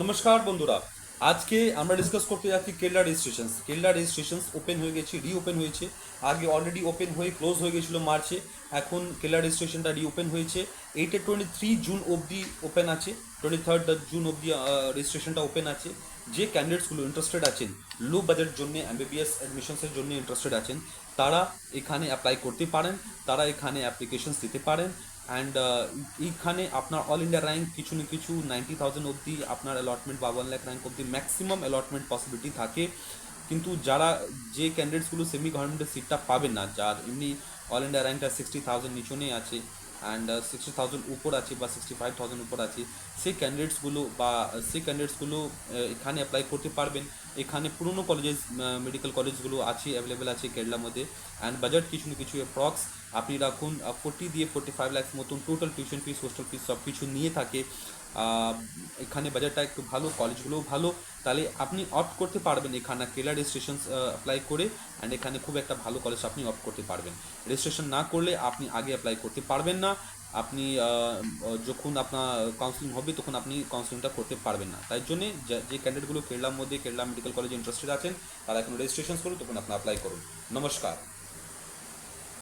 নমস্কার বন্ধুরা। আজকে আমরা ডিসকাস করতে যাচ্ছি Kerala registration Kerala registration open হয়ে গেছে রিওপেন হয়েছে। আগে অলরেডি ওপেন হয়ে ক্লোজ হয়ে গেছিল মার্চে, এখন কেরলা রেজিস্ট্রেশনটা রিওপেন হয়েছে। এইটা টোয়েন্টি থ্রি জুন অবধি ওপেন আছে টোয়েন্টি থার্ড জুন অবধি রেজিস্ট্রেশনটা ওপেন আছে। যে ক্যান্ডিডেটসগুলো ইন্টারেস্টেড আছেন লো বাজেট জন্য এমবিবিএস অ্যাডমিশনসের জন্য ইন্টারেস্টেড আছেন, তারা এখানে অ্যাপ্লাই করতে পারেন, তারা এখানে অ্যাপ্লিকেশনস দিতে পারেন। অ্যান্ড এইখানে আপনার অল ইন্ডিয়া র্যাঙ্ক কিছু না কিছু নাইনটি থাউজেন্ড অবধি আপনার অ্যালটমেন্ট বা ওয়ান ল্যাক র্যাঙ্ক অবধি ম্যাক্সিমাম অ্যালটমেন্ট পসিবিলিটি থাকে। কিন্তু যারা যে ক্যান্ডিডেটসগুলো সেমি গভর্নমেন্টের সিটটা পাবে না, যার এমনি অল ইন্ডিয়া র্যাঙ্কটা সিক্সটি থাউজেন্ড নিচনেই আছে অ্যান্ড সিক্সটি থাউজেন্ড উপর আছে বা সিক্সটি ফাইভ থাউজেন্ড উপর আছে। সেই ক্যান্ডিডেটসগুলো বা সেই ক্যান্ডিডেটসগুলো এখানে অ্যাপ্লাই করতে পারবেন। এখানে পুরনো কলেজেস মেডিকেল কলেজগুলো আছে অ্যাভেলেবেল আছে কেরালার মধ্যে। অ্যান্ড বাজেট কিছু না কিছু অ্যাপ্রক্স আপনি রাখুন ফোর্টি দিয়ে ফোর্টি ফাইভ ল্যাক্স মতন total tuition fees hostel fees সব কিছু নিয়ে থাকে। এখানে বাজেটটা একটু ভালো কলেজগুলোও ভালো। তাহলে আপনি অপ্ট করতে পারবেন এখানে কেলা রেজিস্ট্রেশন অ্যাপ্লাই করে। অ্যান্ড এখানে খুব একটা ভালো কলেজ আপনি অপ্ট করতে পারবেন। রেজিস্ট্রেশন না করলে আপনি আগে অ্যাপ্লাই করতে পারবেন না। আপনি যখন আপনার কাউন্সিলিং হবে তখন আপনি কাউন্সিলিংটা করতে পারবেন না। তাই জন্যে যে ক্যান্ডিডেটগুলো কেরলার মধ্যে, কেরলা মেডিকেল কলেজে ইন্টারেস্টেড আছেন, তারা এখন রেজিস্ট্রেশন করুন, তখন আপনি অ্যাপ্লাই করুন। নমস্কার।